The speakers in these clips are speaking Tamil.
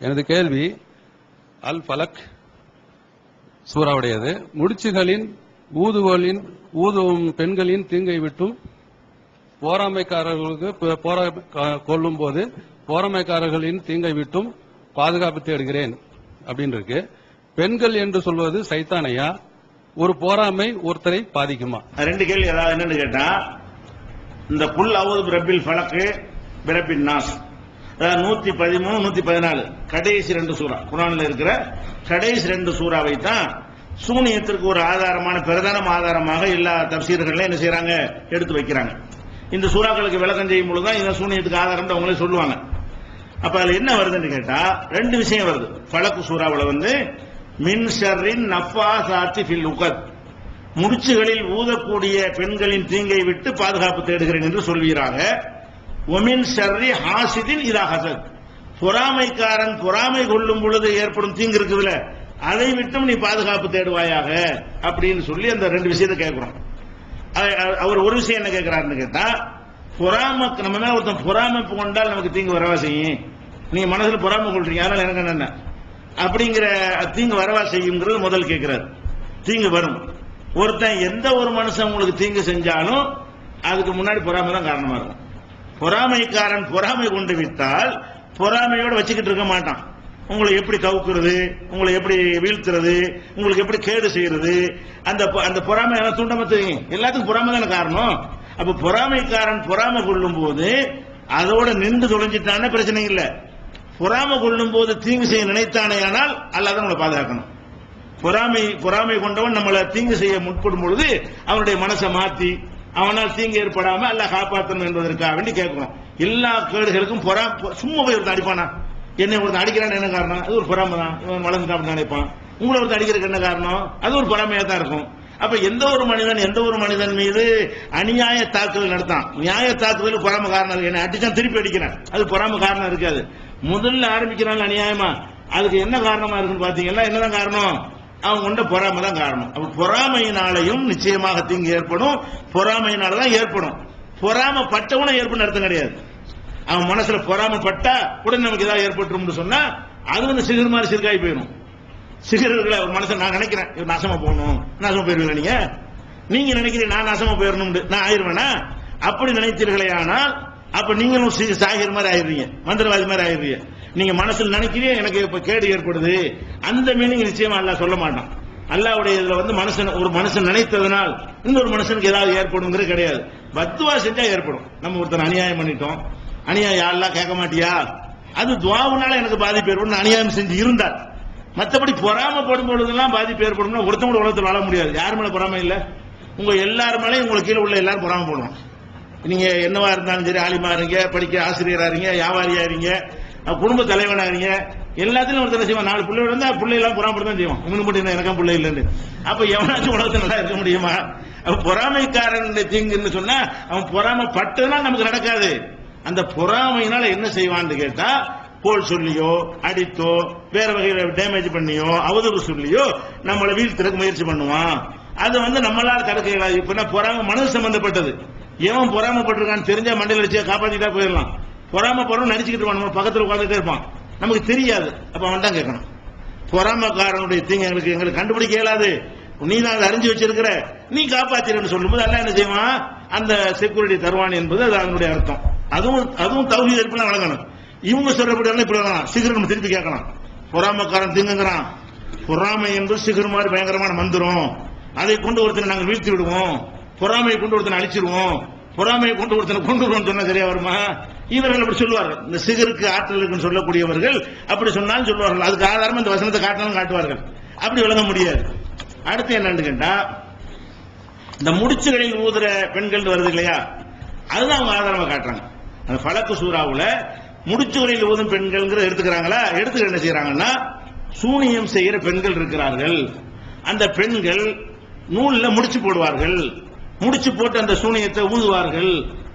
எனது கேள்வி அல் ஃபலக். சூறாவுடையது. முடிச்சுகளின் ஊதுவலின் ஊதுவும் பெண்களின் தீங்கை விட்டும் போராமைக்காரர்களுக்கு போரா கா- கொல்லும் போது போராமைக்காரர்களின் தீங்கை விட்டும் பாதுகாப்பு தேடுகிறேன் அப்படின்னு இருக்கு பெண்கள் என்று சொல்வது சைத்தானையா? ஒரு போராமை ஒருத்தரை பாதிக்குமா? ரெண்டு கேள்வி அதாவது என்னன்னு கேட்டா இந்த புல் அவுது பிரபில் ஃபலக்கு பிரபின் நாஸ். நூத்தி பதிமூணு நூத்தி பதினாலு. கடைசி ரெண்டு சூறா. குரானில் இருக்கிற கடைசி ரெண்டு சூறாவை தான் சூனியத்திற்கு ஒரு ஆதாரமான பிரதான ஆதாரமாக எல்லா தப்சீர்களையும் என்ன செய்யறாங்க எடுத்து வைக்கிறாங்க. இந்த சூறாக்களுக்கு விளக்கம் செய்யும் பொழுது தான் இந்த சூனியத்துக்கு ஆதாரம் அவங்களே சொல்லுவாங்க. அப்ப அதுல என்ன வருதுன்னு கேட்டா ரெண்டு விஷயம் வருது. பழக்கு சூறாவில் வந்து மின் ஷர்ரின் நஃபாசாத்தி ஃபில் உகத். முடிச்சுகளில் ஊதக்கூடிய பெண்களின் தீங்கை விட்டு பாதுகாப்பு தேடுகிறேன் என்று சொல்கிறாங்க ஒமின் ஷர்ரி ஹாசிதின் இதா ஹசத் பொறாமைக்காரன் பொறாமை கொள்ளும் பொழுது ஏற்படும் தீங்கு இருக்குதுல அதை விட்டும் நீ பாதுகாப்பு தேடுவாயாக அப்படின்னு சொல்லி அந்த ரெண்டு விஷயத்தை கேட்கிறோம். அவர் ஒரு விஷயம் என்ன கேட்கிறாருன்னு கேட்டா பொறாம நம்ம மேல ஒருத்தன் பொறாமைப்பு கொண்டால் நமக்கு தீங்கு வரவா செய்யும்? நீ மனசுல பொறாமை கொள்றீங்க அதனால எனக்கு என்ன அப்படிங்கிற தீங்கு வரவா செய்யுங்கிறது முதல் கேட்கிறார். தீங்கு வரும். ஒருத்தன் எந்த ஒரு மனுஷன் உங்களுக்கு தீங்கு செஞ்சாலும் அதுக்கு முன்னாடி பொறாமை தான் காரணமா இருக்கும். பொறாமைக்காரன் பொறாமை கொண்டு விட்டால் பொறாமையோட வச்சுக்கிட்டு இருக்க மாட்டான். உங்களை எப்படி கவுக்குறது உங்களை எப்படி வீழ்த்துறது? உங்களுக்கு எப்படி கேடு செய்யறது? அந்த அந்த பொறாமை எல்லாம் தூண்டாம தெரியும் எல்லாத்துக்கும் பொறாமை தானே காரணம். அப்ப பொறாமைக்காரன் பொறாமை கொள்ளும் போது அதோட நின்று தொலைஞ்சிட்டான பிரச்சனை இல்லை. பொறாமை கொள்ளும் போது தீங்கு செய்ய நினைத்தானேயானால் அல்லாத நம்மளை பாதுகாக்கணும். பொறாமை பொறாமை கொண்டவன் நம்மளை தீங்கு செய்ய முற்படும் பொழுது அவனுடைய மனசை மாத்தி அவனால் தீங்கு ஏற்படாம அல்ல காப்பாற்றணும் என்பதற்காக வேண்டி கேட்கணும் எல்லா கேடுகளுக்கும் பொறா சும்மா போய் ஒருத்தன் அடிப்பானா? என்னை ஒருத்தன் அடிக்கிறான் என்ன காரணம்? அது ஒரு பொறாமை தான் இவன் வளர்ந்துட்டான் நினைப்பான். உங்களை ஒருத்தன் அடிக்கிறதுக்கு என்ன காரணம்? அது ஒரு பொறாமையா தான் இருக்கும். அப்ப எந்த ஒரு மனிதன் எந்த ஒரு மனிதன் மீது அநியாய தாக்குதல் நடத்தான். நியாய தாக்குதல் பொறாமை காரணம் இருக்கு என்ன அடிச்சான் திருப்பி அடிக்கிறேன். அது பொறாமை காரணம் இருக்காது. முதல்ல ஆரம்பிக்கிறான் அநியாயமா. அதுக்கு என்ன காரணமா இருக்குன்னு பாத்தீங்கன்னா என்னதான் காரணம்? அவன் கொண்ட பொறாமை தான் காரணம். அப்ப பொறாமையினாலையும் நிச்சயமாக தீங்கு ஏற்படும். பொறாமையினால தான் ஏற்படும். பொறாமை பட்டவனும் ஏற்படும் அர்த்தம் கிடையாது. அவன் மனசுல பொறாமப்பட்டா உடனே நமக்கு ஏதாவது ஏற்பட்டுரும்னு சொன்னா அது வந்து சிகர் மாதிரி சிறுக்காய் போயிடும். சிகர்களை ஒரு மனசை நான் நினைக்கிறேன். நாசமா போகணும். நாசமா போயிருவீங்க நீங்க? நீங்க நினைக்கிறீங்க நான் நாசமா போயிடணும் நான் ஆயிடுவேனா அப்படி நினைத்தீர்களே ஆனால் அப்ப நீங்களும் சாகிற மாதிரி ஆயிடுறீங்க. மந்திரவாதி மாதிரி ஆயிடுறீங்க. நீங்க மனசுல நினைக்கிறீங்க எனக்கு இப்ப கேடு ஏற்படுது. அந்த மீனிங் நிச்சயமா அல்ல சொல்ல மாட்டான். அல்லாவுடைய இதுல வந்து மனுஷன் ஒரு மனுஷன் நினைத்ததனால் இன்னொரு மனுஷனுக்கு ஏதாவது ஏற்படுங்கிறது கிடையாது. பத்துவா செஞ்சா ஏற்படும். நம்ம ஒருத்தர் அநியாயம் பண்ணிட்டோம். அநியாயம் யாரெல்லாம் கேட்க மாட்டியா? அது துவாவுனால எனக்கு பாதிப்பு ஏற்படும். அநியாயம் செஞ்சு இருந்தார் மற்றபடி பொறாமப்படும் பொழுதெல்லாம் பாதிப்பு ஏற்படும்னா ஒருத்தவங்க கூட உலகத்தில் வாழ முடியாது. யார் மேல பொறாமை இல்ல? உங்க எல்லார் மேலேயும் உங்களுக்கு கீழே உள்ள எல்லாரும் பொறாம போடுவோம் நீங்க என்னவா இருந்தாலும் சரி ஆலிமா இருங்க படிக்க ஆசிரியரா இருங்க வியாபாரியா இருங்க. குடும்ப தலைவனா இருங்க எல்லாத்திலும் ஒருத்தர் செய்வான். நாலு பிள்ளை இருந்தா பிள்ளை எல்லாம் தான் செய்வான். இவனு மட்டும் என்ன எனக்கும் பிள்ளை இல்லைன்னு. அப்ப எவனாச்சும் உலகத்தில் நல்லா இருக்க முடியுமா? அப்ப பொறாமைக்காரன் தீங்குன்னு சொன்னா அவன் பொறாமைப்பட்டதுனால நமக்கு நடக்காது. அந்த பொறாமையினால என்ன செய்வான்னு கேட்டா போல் சொல்லியோ அடித்தோ வேற வகையில டேமேஜ் பண்ணியோ அவதூறு சொல்லியோ நம்மளை வீழ்த்துறதுக்கு முயற்சி பண்ணுவான். அது வந்து நம்மளால தடுக்க இயலாது. இப்ப பொறாம மனது சம்பந்தப்பட்டது. எவன் பொறாமப்பட்டிருக்கான்னு தெரிஞ்சா மண்டல வச்சு காப்பாத்திட்டா போயிடலாம். பொறாமப்படுறோம் நடிச்சுக்கிட்டு இருப்பான். நம்ம பக்கத்தில் உட்காந்துட்டே இருப்பான். நமக்கு தெரியாது. அப்ப அவன் தான் கேட்கணும். பொறாமக்காரனுடைய தீங்கு எங்களுக்கு எங்களுக்கு கண்டுபிடிக்க இயலாது. நீ தான் அதை அறிஞ்சு வச்சிருக்கிற. நீ காப்பாத்திரன்னு சொல்லும்போது அல்லாஹ் என்ன செய்வான்? அந்த செக்யூரிட்டி தருவான் என்பது அது அதனுடைய அர்த்தம். அதுவும் அதுவும் தகுதி இருப்பில் வழங்கணும் இவங்க சொல்றபடி எல்லாம் இப்படி வரலாம் சீக்கிரம் நம்ம திருப்பி கேட்கலாம். பொறாமக்காரன் தீங்குங்கிறான். பொறாமை என்பது சீக்கிரம் மாதிரி பயங்கரமான மந்திரம். அதை கொண்டு ஒருத்தனை நாங்கள் வீழ்த்தி விடுவோம். பொறாமையை கொண்டு ஒருத்தனை அழிச்சிருவோம். பொறாமையை கொண்டு ஒருத்தனை கொண்டு வருவோம் சொன்னா சரியா வருமா? இவர்கள் அப்படி சொல்லுவார்கள். இந்த சிகருக்கு ஆற்றல் இருக்குன்னு சொல்லக்கூடியவர்கள் அப்படி சொன்னாலும் சொல்லுவார்கள். அதுக்கு ஆதாரம் இந்த வசனத்தை காட்டினாலும் காட்டுவார்கள். அப்படி விளங்க முடியாது. அடுத்து என்னன்னு கேட்டா இந்த முடிச்சுகளில் ஊதுற பெண்கள் வருது இல்லையா? அதுதான் அவங்க ஆதாரமா காட்டுறாங்க. அந்த பழக்கு சூறாவுல முடிச்சுகளில் ஊதும் பெண்கள் எடுத்துக்கிறாங்களா? எடுத்துக்க என்ன செய்யறாங்கன்னா சூனியம் செய்கிற பெண்கள் இருக்கிறார்கள். அந்த பெண்கள் நூல்ல முடிச்சு போடுவார்கள். முடிச்சு போட்டு அந்த சூனியத்தை ஊதுவார்கள்.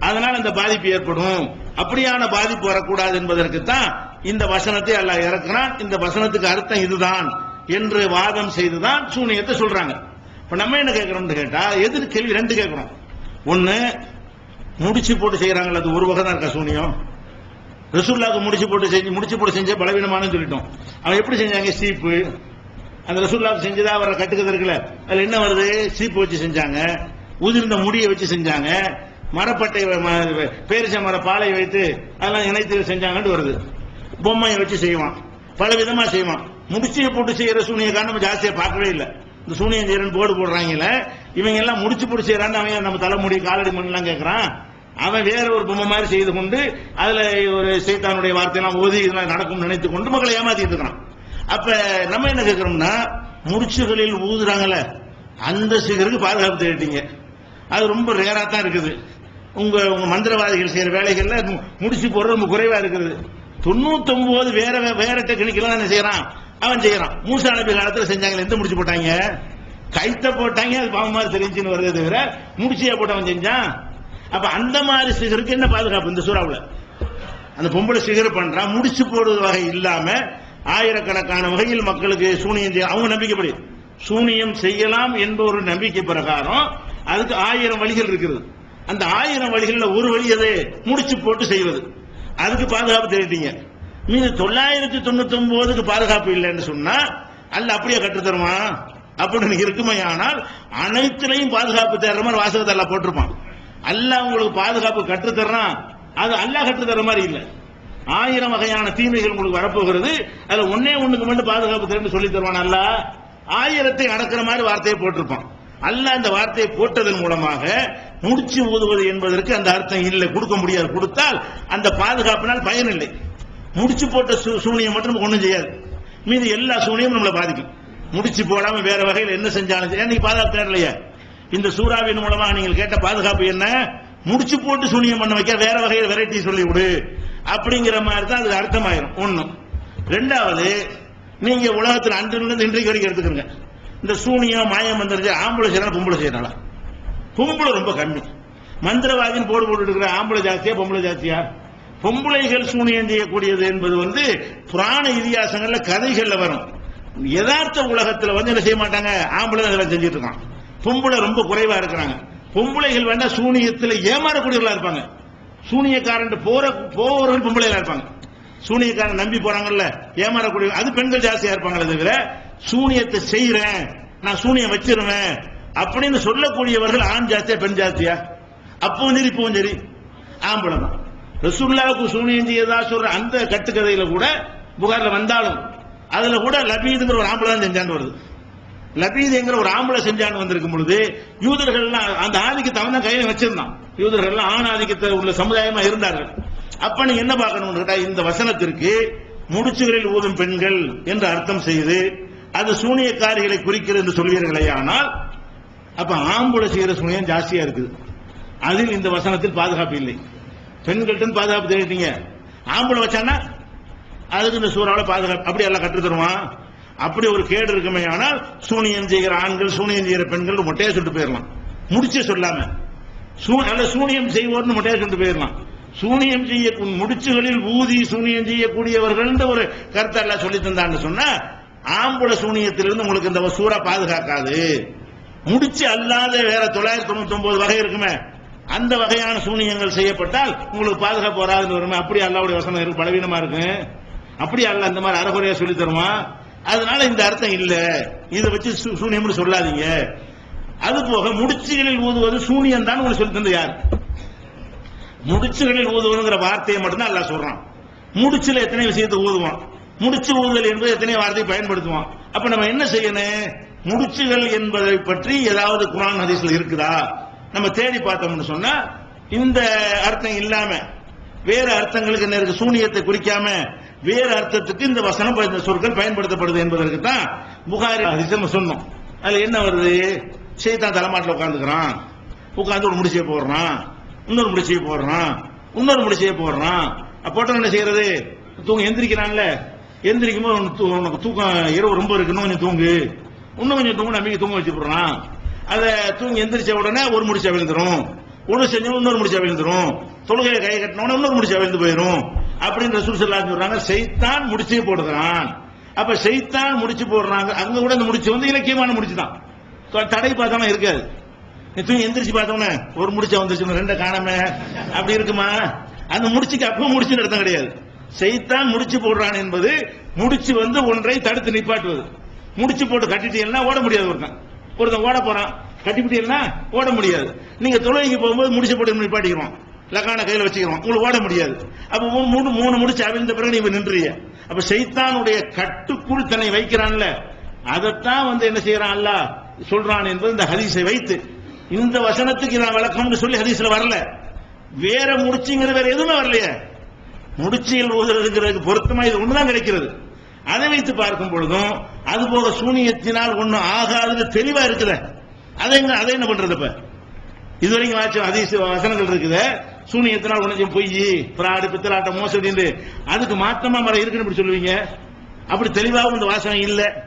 அதனால் அந்த பாதிப்பு ஏற்படும். அப்படியான பாதிப்பு வரக்கூடாது என்பதற்கு தான் இந்த வசனத்தை அல்லாஹ் இறக்குறான். இந்த வசனத்துக்கு அர்த்தம் இதுதான் என்று வாதம் செய்துதான் சூனியத்தை சொல்றாங்க. இப்ப நம்ம என்ன கேட்கிறோம்னு கேட்டா எதிர் கேள்வி ரெண்டு கேட்கிறோம். ஒன்னு முடிச்சு போட்டு செய்யறாங்களா அது ஒரு வகை தான் இருக்கா சூனியம்? ரசூல்லாவுக்கு முடிச்சு போட்டு செஞ்சு முடிச்சு போட்டு செஞ்ச பலவீனமானு சொல்லிட்டோம். அவன் எப்படி செஞ்சாங்க? சீப்பு. அந்த ரசூல்லாவுக்கு செஞ்சதா அவரை கட்டுக்கிறது இருக்குல்ல அதுல என்ன வருது? சீப்பு வச்சு செஞ்சாங்க உதிர்ந்த முடியை வச்சு செஞ்சாங்க மரப்பட்டை பேரிச மர பாலை வைத்து அதெல்லாம் இணைத்து செஞ்சாங்கன்னு வருது. பொம்மையை வச்சு செய்வான். பல விதமா செய்வான். முடிச்சியை போட்டு செய்யற சூனியக்காரன் நம்ம ஜாஸ்தியா பார்க்கவே இல்லை. இந்த சூனியம் செய்யறன்னு போர்டு போடுறாங்கல்ல இவங்க எல்லாம் முடிச்சு போட்டு செய்யறான்னு அவன் நம்ம தலைமுடி காலடி மண்ணெல்லாம் கேட்கறான் அவன் வேற ஒரு பொம்மை மாதிரி செய்து கொண்டு அதுல ஒரு சைத்தானுடைய வார்த்தையெல்லாம் ஓதி இதெல்லாம் நடக்கும் நினைத்து கொண்டு மக்களை ஏமாத்திட்டு இருக்கான். அப்ப நம்ம என்ன கேட்கிறோம்னா முடிச்சுகளில் ஊதுறாங்கல்ல அந்த சிகருக்கு பாதுகாப்பு தேடிட்டீங்க. அது ரொம்ப ரேரா தான் இருக்குது. உங்க உங்க மந்திரவாதிகள் செய்யற வேலைகள்ல முடிச்சு போடுறது ரொம்ப குறைவா இருக்குது. தொண்ணூத்தொன்பது வேற வே- டெக்னிக் டெக்னிக்கெல்லாம் என்ன செய்யறான். அவன் செய்யறான். மூசா நபி காலத்துல செஞ்சாங்க எந்த முடிச்சு போட்டாங்க? கைத்த போட்டாங்க அது பாவம் மாதிரி தெரிஞ்சுன்னு வருது தவிர முடிச்சியா போட்டவன் செஞ்சான்? அப்ப அந்த மாதிரி சிகருக்கு என்ன பாதுகாப்பு இந்த சூறாவுல? அந்த பொம்பளை சிகர் பண்றான் முடிச்சு போடுவது வகை இல்லாம ஆயிரக்கணக்கான வகையில் மக்களுக்கு சூனியம் செய்ய அவங்க நம்பிக்கைப்படி. சூனியம் செய்யலாம் என்ற ஒரு நம்பிக்கை பிரகாரம் அதுக்கு ஆயிரம் வழிகள் இருக்குது. அந்த ஆயிரம் வழிகளில் ஒரு வழி அதை முடிச்சு போட்டு செய்வது. அதுக்கு பாதுகாப்பு தேடிட்டீங்க. மீது தொள்ளாயிரத்தி தொண்ணூத்தி ஒன்பதுக்கு பாதுகாப்பு இல்லைன்னு சொன்னா அல்ல அப்படியே கற்றுத்தருமா அப்படின்னு இருக்குமே ஆனால் அனைத்துலையும் பாதுகாப்பு தேடுற மாதிரி வாசகத்தை எல்லாம் போட்டிருப்பான். அல்லாஹ் உங்களுக்கு பாதுகாப்பு கற்றுத்தர்றான் அது அல்லாஹ் கற்றுத் மாதிரி இல்லை. ஆயிரம் வகையான தீமைகள் உங்களுக்கு வரப்போகிறது. அதுல ஒன்னே ஒண்ணுக்கு மட்டும் பாதுகாப்பு தரேன்னு சொல்லி தருவான் அல்ல. ஆயிரத்தை அடக்கிற மாதிரி வார்த்தையை போட்டிருப்பான். அல்லாஹ் அந்த வார்த்தையை போட்டதன் மூலமாக முடிச்சு ஊதுவது என்பதற்கு அந்த அர்த்தம் இல்லை. கொடுக்க முடியாது. கொடுத்தால் அந்த பாதுகாப்பினால் பயன் இல்லை. முடிச்சு போட்ட சூ- சூனியம் மட்டும் நமக்கு ஒன்றும் செய்யாது. மீதி எல்லா சூனியும் நம்மளை பாதிக்கும். முடிச்சு போடாம வேற வகையில் என்ன செஞ்சாலும் சரி. நீங்க பாதுகாப்பு தேடலையா இந்த சூறாவின் மூலமா நீங்கள் கேட்ட பாதுகாப்பு என்ன? முடிச்சு போட்டு சூனியம் பண்ண வைக்க வேற வகையில் வெரைட்டி சொல்லி விடு அப்படிங்கிற மாதிரி தான் அது அர்த்தமாயிரும். ஒன்றும் ரெண்டாவது நீங்க உலகத்தில் அன்றிலிருந்து இன்றைக்கு வரைக்கும் எடுத்துக்கிறீங்க இந்த சூனியம் மாயம் வந்துருச்சு. ஆம்பளை செய்யறாங்க பொம்பளை செய்யறாங்களா? பொம்பளை ரொம்ப கம்மி. மந்திரவாதின்னு போடு போட்டு ஆம்பளை ஜாஸ்தியா பொம்பளை ஜாஸ்தியா பொம்பளைகள் சூனியம் செய்யக்கூடியது என்பது வந்து புராண இதிகாசங்கள்ல கதைகள்ல வரும். யதார்த்த உலகத்துல வந்து என்ன செய்ய மாட்டாங்க? ஆம்பளை அதெல்லாம் இதெல்லாம் செஞ்சுட்டு இருக்கான். பொம்பளை ரொம்ப குறைவா இருக்கிறாங்க. பொம்பளைகள் வேணா சூனியத்துல ஏமாறக்கூடியவர்களா இருப்பாங்க. சூனியக்காரன் போற போறவர்கள் பொம்பளைகளா இருப்பாங்க. சூனியக்காரன் நம்பி போறாங்கல்ல ஏமாறக்கூடிய அது பெண்கள் ஜாஸ்தியா இருப்பாங்களே தவிர சூனியத்தை செய்யறேன் நான் சூனியம் வச்சிருவேன் அப்படின்னு சொல்லக்கூடியவர்கள் ஆண் ஜாஸ்தியா பெண் ஜாஸ்தியா அப்பவும் சரி இப்பவும் சரி. ஆம்பளை தான் ரசுல்லாவுக்கு சூனியம் செய்யதா சொல்ற அந்த கட்டுக்கதையில கூட புகார்ல வந்தாலும் அதுல கூட லபீதுங்கிற ஒரு ஆம்பளை தான் செஞ்சான்னு வருது. லபீதுங்கிற ஒரு ஆம்பளை செஞ்சான்னு வந்திருக்கும் பொழுது யூதர்கள்லாம் அந்த ஆதிக்கத்தை அவன் தான் கையில வச்சிருந்தான். யூதர்கள்லாம் ஆண் ஆதிக்கத்தை உள்ள சமுதாயமா இருந்தார்கள். அப்ப நீங்க என்ன பார்க்கணும்னு கேட்டா இந்த வசனத்திற்கு முடிச்சுகளில் ஊதும் பெண்கள் என்று அர்த்தம் செய்து அது சூனியக்காரிகளை குறிக்கிறது என்று சொல்வீர்களே ஆனால் அப்ப ஆம்பளை செய்யற சூனியம் ஜாஸ்தியா இருக்குது. அதில் இந்த வசனத்தில் பாதுகாப்பு இல்லை. பெண்கள்ட்ட பாதுகாப்பு தேடிட்டீங்க. ஆம்பளை வச்சானா அதுக்கு இந்த சூறாவில் பாதுகாப்பு அப்படி எல்லாம் கற்று தருவான் அப்படி ஒரு கேடு இருக்குமே ஆனால் சூனியம் செய்கிற ஆண்கள் சூனியம் செய்கிற பெண்கள் மொட்டையா சொல்லிட்டு போயிடலாம் முடிச்சு சொல்லாம. சூ- அல்ல சூனியம் செய்வோர்னு மொட்டையா சொல்லிட்டு போயிடலாம் சூனியம் செய்ய முடிச்சுகளில் ஊதி சூனியம் செய்யக்கூடியவர்கள் ஒரு கருத்தை எல்லாம் சொல்லி தந்தான்னு சொன்னா ஆம்புல சூனியத்திலிருந்து உங்களுக்கு இந்த சூறா பாதுகாக்காது. முடிச்சு அல்லாத வேற தொள்ளாயிரத்தி தொண்ணூத்தி ஒன்பது வகை இருக்குமே அந்த வகையான சூனியங்கள் செய்யப்பட்டால் உங்களுக்கு பாதுகாப்பு வராதுன்னு வருமே. அப்படி அல்லாவுடைய வசனம் இருக்கு பலவீனமா இருக்கு. அப்படி அல்ல அந்த மாதிரி அறகுறையா சொல்லி தருவான் அதனால இந்த அர்த்தம் இல்ல. இதை வச்சு சூனியம்னு சொல்லாதீங்க. அது போக முடிச்சுகளில் ஊதுவது சூனியம் தான் உங்களுக்கு சொல்லி தந்தது யார்? முடிச்சுகளில் ஊதுவதுங்கிற வார்த்தையை மட்டும்தான் அல்லா சொல்றான். முடிச்சுல எத்தனை விஷயத்தை ஊதுவான்? முடிச்சு ஊதுதல் என்பது எத்தனை வார்த்தையை பயன்படுத்துவான். அப்ப நம்ம என்ன செய்யணும்? முடிச்சுகள் என்பதை பற்றி ஏதாவது குரான் ஹதீஸ்ல இருக்குதா? நம்ம தேடி பார்த்தோம்னு சொன்னா இந்த அர்த்தம் இல்லாம வேறு அர்த்தங்களுக்கு என்ன இருக்கு? சூனியத்தை குறிக்காம வேறு அர்த்தத்துக்கு இந்த வசனம் இந்த சொற்கள் பயன்படுத்தப்படுது என்பதற்கு தான் புகாரி ஹதீஸ் சொன்னோம். அதுல என்ன வருது? சைத்தான் தலைமாட்டில் உட்காந்துக்கிறான் உட்காந்து ஒரு முடிச்சே போடுறான். இன்னொரு முடிச்சே போடுறான். இன்னொரு முடிச்சே போடுறான். அப்போ என்ன செய்யறது? தூங்க எந்திரிக்கிறான்ல. எந்திரிக்கும் போது உனக்கு தூ- உனக்கு தூக்கம் இரவு ரொம்ப இருக்குன்னு கொஞ்சம் தூங்கு. இன்னும் கொஞ்சம் தூங்க நம்பிக்கை தூங்க வச்சு போடுறான் அதை தூங்கி எந்திரிச்ச உடனே ஒரு முடிச்சா விழுந்துரும். ஒன்று செஞ்சு இன்னொரு முடிச்சா விழுந்துரும். தொழுகையை கை கட்டினோட இன்னொரு முடிச்சா விழுந்து போயிடும் அப்படின்னு ரசூல் ஸல்லல்லாஹு சொல்றாங்க செய்தான் முடிச்சே போடுறான். அப்ப செய்தான் முடிச்சு போடுறாங்க. அங்க கூட இந்த முடிச்சு வந்து இலக்கியமான முடிச்சு தான். தடை பார்த்தோம்னா இருக்காது. நீ தூங்கி எந்திரிச்சு பார்த்தோம்னா ஒரு முடிச்சா வந்துருச்சு ரெண்டை காணாம அப்படி இருக்குமா? அந்த முடிச்சுக்கு அப்பவும் முடிச்சுன்னு அர்த்தம் கிடையாது. செய்தான் முடிச்சு போடுறான் என்பது முடிச்சு வந்து ஒன்றை தடுத்து நிப்பாட்டுவது. முடிச்சு போட்டு கட்டிட்டீங்கன்னா ஓட முடியாது ஒருத்தன். ஒருத்தன் ஓட போறான். கட்டிவிட்டீங்கன்னா ஓட முடியாது. நீங்க தொழுகைக்கு போகும்போது முடிச்சு போட்டு நிப்பாட்டிக்கிறோம். லக்கான கையில் வச்சுக்கிறோம். உங்களுக்கு ஓட முடியாது. அப்ப மூணு மூணு மூணு முடிச்சு அவிழ்ந்த பிறகு நீங்க நின்றுறீங்க அப்ப சைத்தானுடைய கட்டுக்குள் தன்னை வைக்கிறான்ல. அதைத்தான் வந்து என்ன செய்யறான்? அல்ல சொல்றான் என்பது இந்த ஹதீஸை வைத்து. இந்த வசனத்துக்கு நான் விளக்கம்னு சொல்லி ஹதீஸ்ல வரல. வேற முடிச்சுங்கிற வேற எதுவுமே வரலையே. முடிச்சியில் ஊதுறதுங்கிறதுக்கு பொருத்தமா இது ஒண்ணுதான் கிடைக்கிறது. அதை வைத்து பார்க்கும் பொழுதும் அது போக சூனியத்தினால் ஒன்றும் ஆகாதுன்னு தெளிவா இருக்குத. அதை அதை என்ன பண்றது இப்ப? இதுவரைக்கும் வாட்சம் வசனங்கள் இருக்குது. சூனியத்தினால் உணர்ச்சி பொய் பிராடு பித்தலாட்டம் மோசடி அதுக்கு மாத்தமா மரம் இருக்குன்னு இப்படி சொல்லுவீங்க. அப்படி தெளிவாகவும் இந்த வாசனை இல்ல.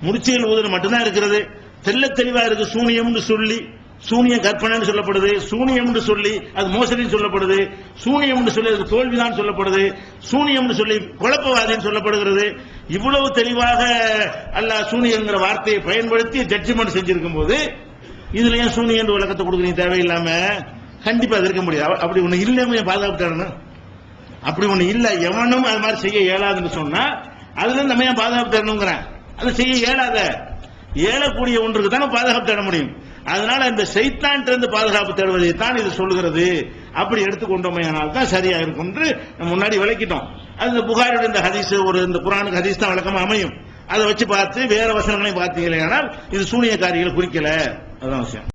முடிச்சியல் ஊதுறது மட்டும்தான் இருக்கிறது. தெள்ள தெளிவா இருக்கு. சூனியம்னு சொல்லி சூனியம் கற்பனைன்னு சொல்லப்படுது. சூனியம்னு சொல்லி அது மோசடின்னு சொல்லப்படுது. சூனியம்னு சொல்லி அது தோல்விதான் சொல்லப்படுது. சூனியம்னு சொல்லி குழப்பவாதின்னு சொல்லப்படுகிறது. இவ்வளவு தெளிவாக அல்லா சூனியங்கிற வார்த்தையை பயன்படுத்தி ஜட்ஜ்மெண்ட் செஞ்சிருக்கும் போது இதுல ஏன் சூனியன் விளக்கத்தை கொடுக்குறீங்க தேவையில்லாம? கண்டிப்பா அது இருக்க முடியாது. அப்படி ஒண்ணு இல்லாம பாதுகாப்பு தரணும் அப்படி ஒண்ணு இல்ல. எவனும் அது மாதிரி செய்ய இயலாதுன்னு சொன்னா அதுல நம்ம ஏன் பாதுகாப்பு தரணுங்கிறேன் அது செய்ய இயலாத. ஏழக்கூடிய ஒன்றுக்கு தானே பாதுகாப்பு தர முடியும். அதனால இந்த சைத்தான் இருந்து பாதுகாப்பு தேடுவதை தான் இது சொல்லுகிறது. அப்படி எடுத்துக்கொண்டோமையானால் தான் சரியா இருக்கும் என்று நம்ம முன்னாடி விளக்கிட்டோம். அது இந்த இந்த ஹதீஸ் ஒரு இந்த குரானுக்கு ஹதீஸ் தான் வழக்கமாக அமையும். அதை வச்சு பார்த்து வேற வசனங்களையும் பார்த்தீங்களே ஆனால் இது சூனியக்காரிகள் குறிக்கல. அதான் விஷயம்.